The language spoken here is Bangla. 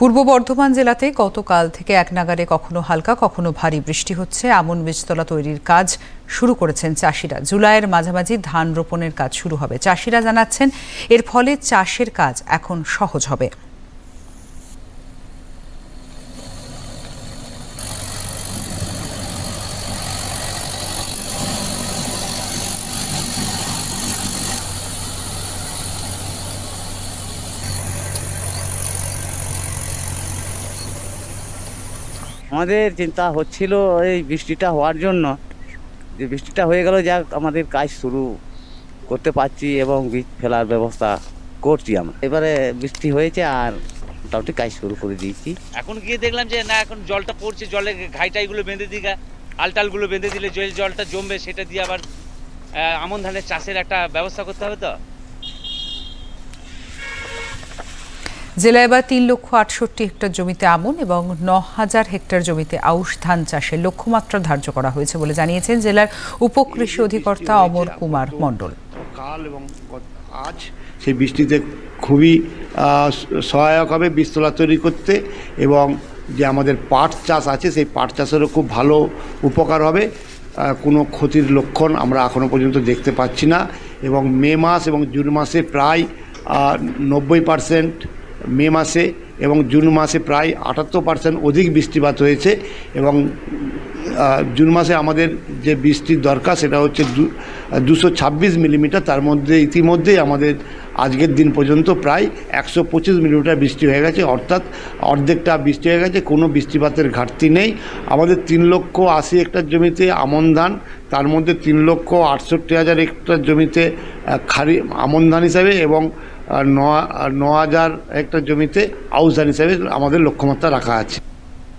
পূর্ব বর্ধমান জেলাতে গতকাল থেকে এক নাগারে কখনো হালকা, কখনো ভারী বৃষ্টি হচ্ছে। আমন বীজতলা তৈরির কাজ শুরু করেছেন চাষিরা। জুলাইয়ের মাঝামাঝি ধান রোপণের কাজ শুরু হবে। চাষিরা জানাচ্ছেন, এর ফলে চাষের কাজ এখন সহজ হবে। আমাদের চিন্তা হচ্ছিল এই বৃষ্টিটা হওয়ার জন্য। যে বৃষ্টিটা হয়ে গেল, যাক, আমাদের কাজ শুরু করতে পারছি এবং বীজ ফেলার ব্যবস্থা করছি আমরা। এবারে বৃষ্টি হয়েছে আর মোটামুটি কাজ শুরু করে দিয়েছি। এখন গিয়ে দেখলাম যে, না, এখন জলটা পড়ছে, জলে ঘাইটাইগুলো বেঁধে দিঘা আলটালগুলো বেঁধে দিলে জলটা জমবে, সেটা দিয়ে আবার আমন ধানের চাষের একটা ব্যবস্থা করতে হবে তো? জেলায় এবার তিন লক্ষ আটষট্টি হেক্টর জমিতে আমন এবং ন হাজার হেক্টর জমিতে আউশ ধান চাষের লক্ষ্যমাত্রা ধার্য করা হয়েছে বলে জানিয়েছেন জেলার উপকৃষি অধিকর্তা অমর কুমার মণ্ডল। কাল এবং আজ সেই বৃষ্টিতে খুবই সহায়ক হবে বীজতলা তৈরি করতে এবং যে আমাদের পাট চাষ আছে সেই পাট চাষেরও খুব ভালো উপকার হবে। কোনো ক্ষতির লক্ষণ আমরা এখনও পর্যন্ত দেখতে পাচ্ছি না এবং মে মাস এবং জুন মাসে প্রায় নব্বই পারসেন্ট মে মাসে এবং জুন মাসে প্রায় আটাত্তর পার্সেন্ট অধিক বৃষ্টিপাত হয়েছে এবং জুন মাসে আমাদের যে বৃষ্টির দরকার সেটা হচ্ছে দুশো ছাব্বিশ মিলিমিটার। তার মধ্যে ইতিমধ্যেই আমাদের আজকের দিন পর্যন্ত প্রায় একশো পঁচিশ মিলিমিটার বৃষ্টি হয়ে গেছে। অর্থাৎ অর্ধেকটা বৃষ্টি হয়ে গেছে, কোনো বৃষ্টিপাতের ঘাটতি নেই। আমাদের তিন লক্ষ আশি হেক্টর জমিতে আমন ধান, তার মধ্যে তিন লক্ষ আটষট্টি হাজার হেক্টর জমিতে খারি আমন ধান হিসাবে এবং ন ন হাজার হেক্টর জমিতে আউশ ধান হিসাবে আমাদের লক্ষ্যমাত্রা রাখা আছে।